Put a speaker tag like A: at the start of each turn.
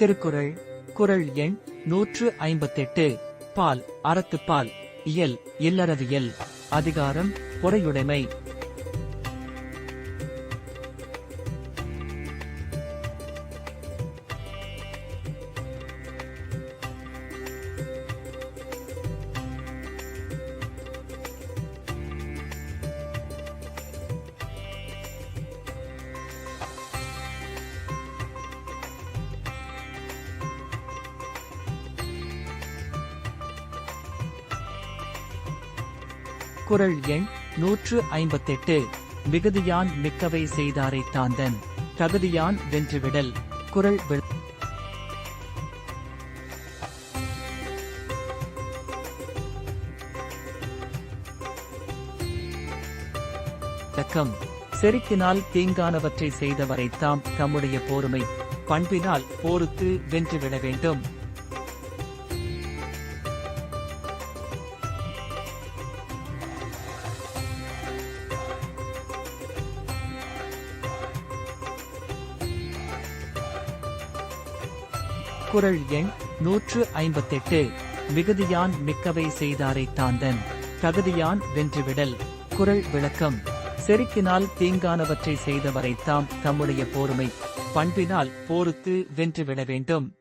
A: திருக்குறள் குறள் எண் நூற்று ஐம்பத்தெட்டு. பால் அறத்துப்பால் இயல் இல்லறவியல். அதிகாரம் பொறையுடைமை. திருக்குறள் எண் நூற்று ஐம்பத்தெட்டு. மிகுதியான் மிக்கவை செய்தாரை தாந்தன். தகுதியான் வென்றுவிடல். குரல் தக்கம் விளக்கம் செருக்கினால் தீங்கானவற்றை செய்தவரை தாம் தம்முடைய போருமை. பண்பினால் போருக்கு வென்றுவிட வேண்டும். திருக்குறள் எண் நூற்று ஐம்பத்தெட்டு. மிகுதியான் மிக்கவை செய்தாரை தாந்தன். தகுதியான் வென்றுவிடல். குறள் விளக்கம். செருக்கினால் தீங்கானவற்றை செய்தவரை தாம் தம்முடைய போருமை. பண்பினால் போருக்கு வென்றுவிட வேண்டும்.